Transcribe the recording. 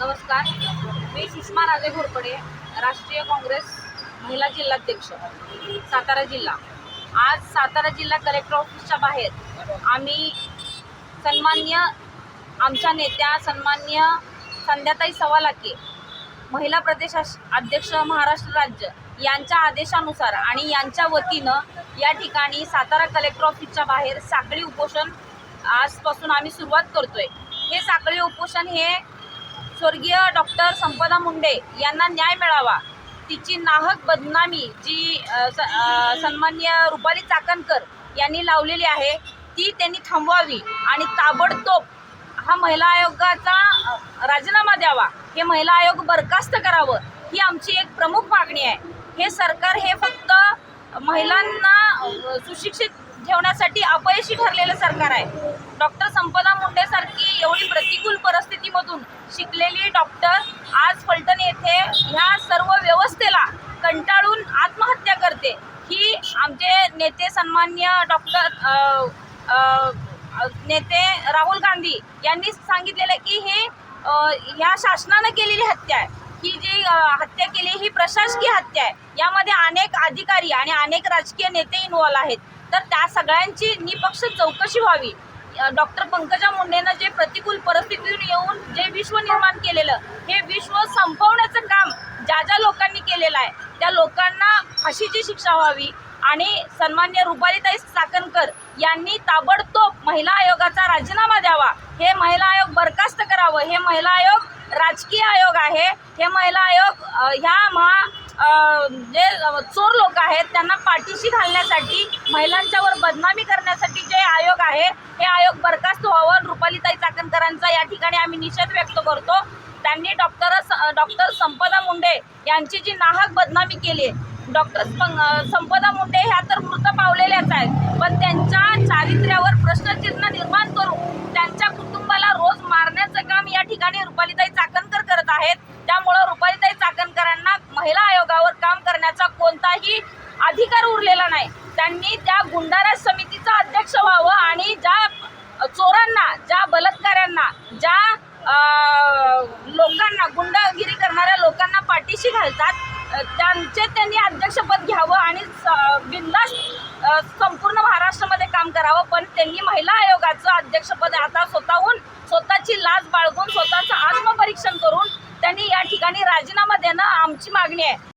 नमस्कार. मी सुषमा राजे घोरपडे राष्ट्रीय काँग्रेस महिला जिल्हाध्यक्ष सातारा जिल्हा. आज सातारा जिल्हा कलेक्टर ऑफिसच्या बाहेर आम्ही सन्मान्य आमच्या नेत्या सन्मान्य संध्याताई सवालाके महिला प्रदेश अश- अध्यक्ष महाराष्ट्र राज्य यांच्या आदेशानुसार आणि यांच्या वतीनं या ठिकाणी सातारा कलेक्टर ऑफिसच्या बाहेर साखळी उपोषण आजपासून आम्ही सुरुवात करतोय. हे साखळी उपोषण हे स्वर्गीय डॉक्टर संपदा मुंडे यांना न्याय मिळावा. तिची नाहक बदनामी जी स- सन्मान्य रुपाली चाकणकर यांनी लावलेली आहे ती त्यांनी थांबवावी आणि ताबडतोब हा महिला आयोगाचा राजीनामा द्यावा. हे महिला आयोग बरखास्त करावं ही आमची एक प्रमुख मागणी आहे. हे सरकार हे फक्त महिलांना सुशिक्षित ठेवण्यासाठी अपयशी ठरलेलं सरकार आहे. डॉक्टर संपदा मुंडेसारखी एवढी प्रतिकूल परिस्थिती शिकलेली डॉक्टर आज फलटण येथे ह्या सर्व व्यवस्थेला कंटाळून आत्महत्या करते. ही आमचे नेते सन्मान्य डॉक्टर नेते राहुल गांधी यांनी सांगितलेलं की हे ह्या शासनानं केलेली हत्या आहे. ही जी हत्या केली ही प्रशासकीय हत्या आहे. यामध्ये अनेक अधिकारी आणि अनेक राजकीय नेते इन्वॉल्व आहेत. तर त्या सगळ्यांची निपक्ष चौकशी व्हावी. डॉक्टर पंकजा मुंडेनं जे प्रतिकूल परिस्थितीतून येऊन केलं हे विश्व संपवण्याचं काम ज्या ज्या लोकांनी केलेलं आहे त्या लोकांना फाशीची शिक्षा व्हावी आणि सन्मान्य रुपालीताई चाकणकर यांनी ताबडतोब महिला आयोगाचा राजीनामा द्यावा. हे महिला आयोग बरखास्त करावं. हे महिला आयोग राजकीय आयोग आहे. हे महिला आयोग ह्या महा जे चोर लोक आहेत त्यांना पाठीशी घालण्यासाठी महिलांच्यावर बदनामी करण्यासाठी जे आयोग आहे हे आयोग बरखास्त व्हावं. रुपालीताई चाकणकरांचा या ठिकाणी आम्ही निषेध व्यक्त करतो. त्यांनी डॉक्टर डॉक्टर संपदा मुंडे यांची जी नाहक बदनामी केली आहे. डॉक्टर संपदा मुंडे ह्या तर मृत पावलेल्याच आहेत. पण त्यांच्या चारित्र्यावर प्रश्नचिन्ह निर्माण करून त्यांच्या कुटुंबाला रोज मारण्याचं काम या ठिकाणी रुपालीताई चाकणकर करत आहेत. त्यामुळं रुपालीताई चाकणकरांना महिला आयोगावर काम करण्याचा कोणताही अधिकार उरलेला नाही. त्यांनी त्या गुंडाराज समितीचा अध्यक्ष व्हावं आणि ज्या चोरांना ज्या बलात्कारांना ज्या लोकांना गुंडगिरी करणाऱ्या लोकांना पाठीशी घालतात. त्यांचे त्यांनी अध्यक्षपद घ्यावं आणि बिंदास संपूर्ण महाराष्ट्रामध्ये काम करावं. पण त्यांनी महिला आयोगाचं अध्यक्षपद आता स्वतःहून स्वतःची लाज बाळगून स्वतःचं आत्मपरीक्षण करून त्यांनी या ठिकाणी राजीनामा देणं आमची मागणी आहे.